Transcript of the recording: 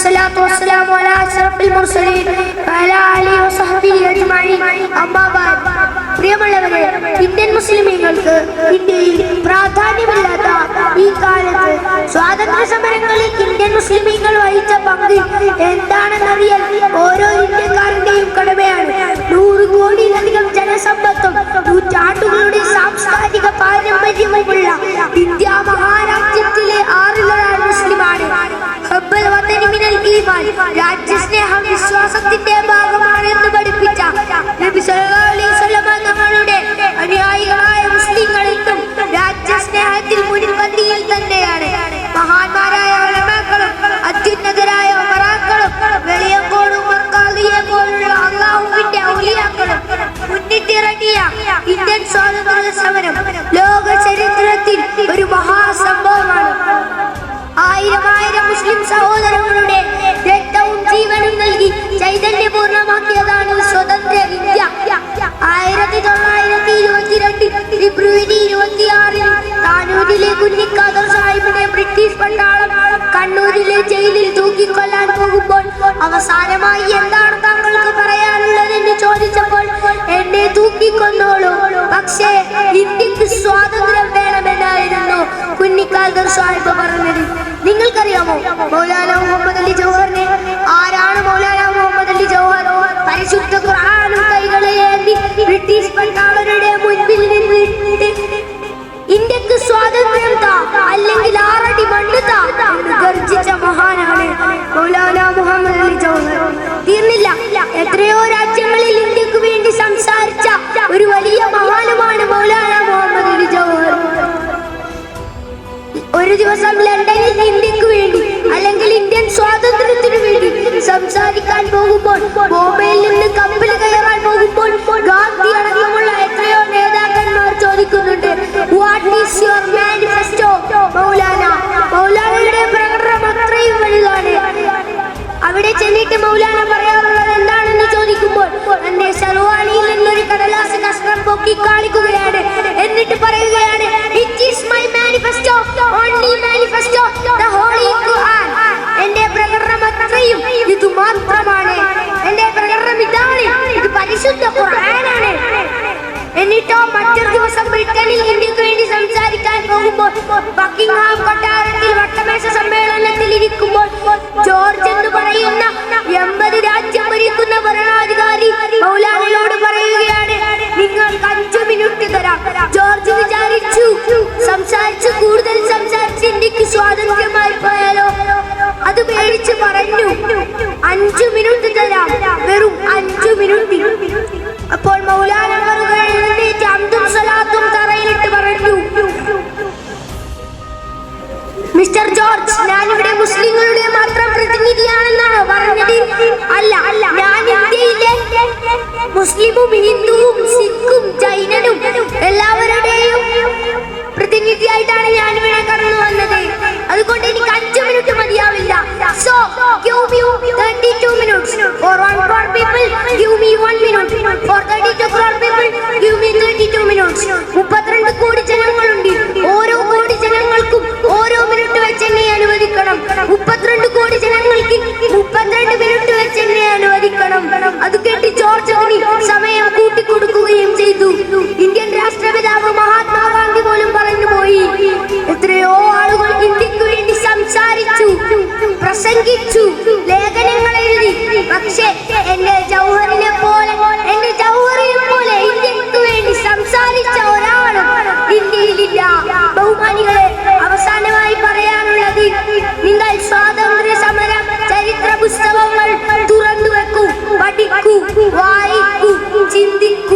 والصلاة والسلام على أشرف المرسلين وعلى آله وصحبه أجمعين أما بعد പ്രിയമുള്ളവരെ ഇന്ത്യൻ മുസ്ലിമീങ്ങൾക്ക് ഇന്ത്യയിൽ പ്രാധാന്യമില്ലാത്ത ഈ കാലത്ത് സ്വാതന്ത്ര്യ സമരങ്ങളിൽ ഇന്ത്യൻ മുസ്ലിമീങ്ങൾ വഹിച്ച പങ്ക് എന്താണെന്നറിയാൻ ഓരോ ഇന്ത്യക്കാരന്റെയും കടമയാണ് നൂറ് കോടിയിലധികം ജനസമ്പത്തും മൗലാന മുഹമ്മദ് അലി ജൗഹറിനെ ആരാണ് മൗലാന മുഹമ്മദ് അലി ജൗഹർ? പരിശുദ്ധ ഖുർആാനും കൈകളെ ഏന്തി ബ്രിട്ടീഷ് പട്ടാളരുടെ മുൻപിൽ നിന്നിട്ട് ഇന്ത്യയ്ക്ക് സ്വാതന്ത്ര്യം താ അല്ലെങ്കിൽ ആറടി മണ്ണ് താ എന്ന് ഗർജിച്ച മഹാനാണ് മൗലാന മുഹമ്മദ് അലി ജൗഹർ. തീർന്നില്ല. എത്രയോ രാജ്യങ്ങളിൽ ഇന്ത്യയ്ക്ക് വേണ്ടി സംസാരിച്ച ഒരു വലിയ മഹാനുമാണ് മൗലാന മുഹമ്മദ് അലി ജൗഹർ. ഒരു ദിവസം സംസാരിക്കാൻ പോകുമ്പോൾ ബോംബെയിൽ നിന്ന് കപ്പൽ കയറാൻ പോകുമ്പോൾ ഗാന്ധി അടക്കമുള്ള എത്രയോ നേതാക്കന്മാർ ചോദിക്കുന്നുണ്ട് what is your manifesto Maulana മൗലാനയുടെ പ്രകടനം അത്രയും വലുതാണ്. അവിടെ ചെന്നിട്ട് മൗലാന പരിശുദ്ധ ഖുർആനാണ്. എന്നിട്ടോ മറ്റൊരു ദിവസം ബ്രിട്ടനിൽ ഇന്ത്യയ്ക്ക് വേണ്ടി സംസാരിക്കാൻ പോകുമ്പോൾ ബക്കിംഗ്ഹാം കൊട്ടാരത്തിൽ വട്ടമേശ സമ്മേളനത്തിൽ ഇരിക്കുമ്പോൾ ജോർജ് എന്ന് പറയുന്ന എൺപത് രാജ്യം ഭരിക്കുന്ന ഭരണാധികാരി മൗലാനയോട് പറയുകയാണ് നിങ്ങൾക്ക് അഞ്ചു മിനിറ്റ് തരാം. ജോർജ് വിചാരിച്ചു മിസ്റ്റർ ജോർജ് ഇവിടെ മുസ്ലിങ്ങളുടെ മാത്രം പ്രതിനിധിയാണെന്നാണോ പറഞ്ഞത്. അല്ല അല്ല ഞാൻ ഇന്ത്യയിലെ മുസ്ലിമും ഹിന്ദുവും സിഖും ജൈനനും എല്ലാവരുടെയും പ്രതിനിധിയായിട്ടാണ് ഞാൻ ഇവിടെ കടന്നു വന്നത്. അതുകൊണ്ട് എനിക്ക് അഞ്ചു മിനിറ്റ് മതിയാവില്ല. So give me 32 minutes. For one crore people give me one minute. For 32 crore people give 金的